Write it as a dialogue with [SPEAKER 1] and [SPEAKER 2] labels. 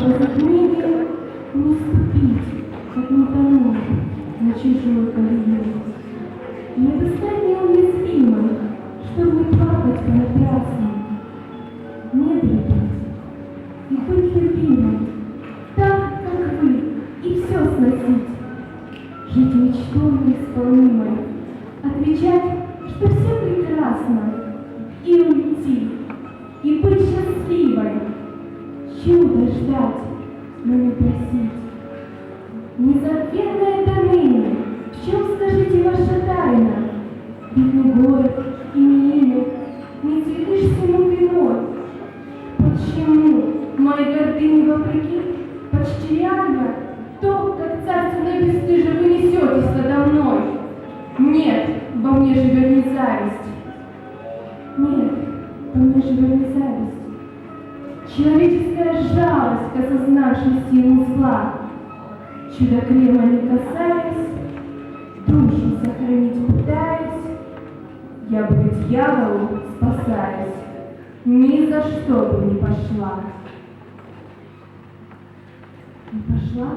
[SPEAKER 1] затмения не ступить, как не тонуть на чужую колею. Не достать чтобы плакать понапрасну, не бредить и быть любимой, так, как вы, и все сносить, жить мечтой неисполнимой, отвечать, что все прекрасно, чудо ждать, но не просить. Незабвенно это ныне, в чем, скажите, ваша тайна? Ведь не город и не имя, не цветешь всему виной. Почему, моей гордыне вопреки, почти реально, то, как царственно бесстыже вы несетесь надо мной? Нет, во мне живет не зависть. Нет, во мне живет не зависть. Человеческая жалость к осознавшей силу зла. Чудо крема не касаясь, душу сохранить пытаясь, я бы к дьяволу спасаясь, ни за что бы не пошла. Не пошла?